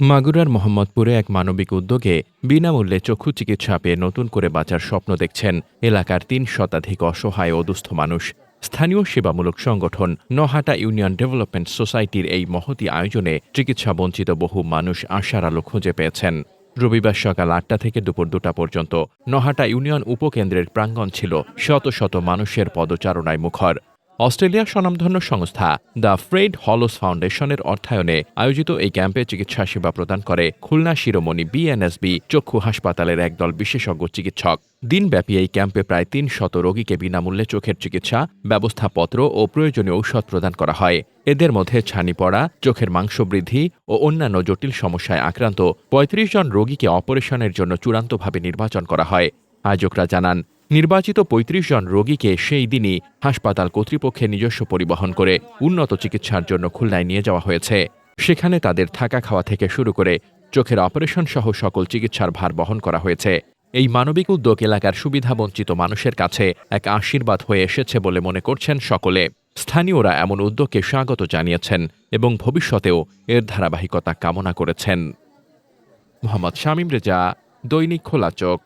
মাগুরার মোহাম্মদপুরে এক মানবিক উদ্যোগে বিনামূল্যে চক্ষু চিকিৎসা পেয়ে নতুন করে বাঁচার স্বপ্ন দেখছেন এলাকার তিন শতাধিক অসহায় ও দুস্থ মানুষ। স্থানীয় সেবামূলক সংগঠন নহাটা ইউনিয়ন ডেভেলপমেন্ট সোসাইটির এই মহতি আয়োজনে চিকিৎসা বঞ্চিত বহু মানুষ আশার আলো খুঁজে পেয়েছেন। রবিবার সকাল আটটা থেকে দুপুর দুটা পর্যন্ত নহাটা ইউনিয়ন উপকেন্দ্রের প্রাঙ্গণ ছিল শত শত মানুষের পদচারণায় মুখর। অস্ট্রেলিয়ার স্বনামধন্য সংস্থা দ্য ফ্রেড হলোস ফাউন্ডেশনের অর্থায়নে আয়োজিত এই ক্যাম্পে চিকিৎসা সেবা প্রদান করে খুলনা শিরোমণি বিএনএসবি চক্ষু হাসপাতালের একদল বিশেষজ্ঞ চিকিৎসক। দিনব্যাপী এই ক্যাম্পে প্রায় তিন শত রোগীকে বিনামূল্যে চোখের চিকিৎসা, ব্যবস্থাপত্র ও প্রয়োজনীয় ঔষধ প্রদান করা হয়। এদের মধ্যে ছানি পড়া, চোখের মাংস বৃদ্ধি ও অন্যান্য জটিল সমস্যায় আক্রান্ত ৩৫ জন রোগীকে অপারেশনের জন্য চূড়ান্তভাবে নির্বাচন করা হয়। আয়োজকরা জানান নির্বাচিত ৩৫ জন রোগীকে সেই দিনই হাসপাতাল কর্তৃপক্ষের নিজস্ব পরিবহন করে উন্নত চিকিৎসার জন্য খুলনায় নিয়ে যাওয়া হয়েছে। সেখানে তাদের থাকা খাওয়া থেকে শুরু করে চোখের অপারেশন সহ সকল চিকিৎসার ভার বহন করা হয়েছে। এই মানবিক উদ্যোগ এলাকার সুবিধাবঞ্চিত মানুষের কাছে এক আশীর্বাদ হয়ে এসেছে বলে মনে করছেন সকলে। স্থানীয়রা এমন উদ্যোগকে স্বাগত জানিয়েছেন এবং ভবিষ্যতেও এর ধারাবাহিকতা কামনা করেছেন। মোহাম্মদ শামীম রেজা, দৈনিক খোলা চোখ।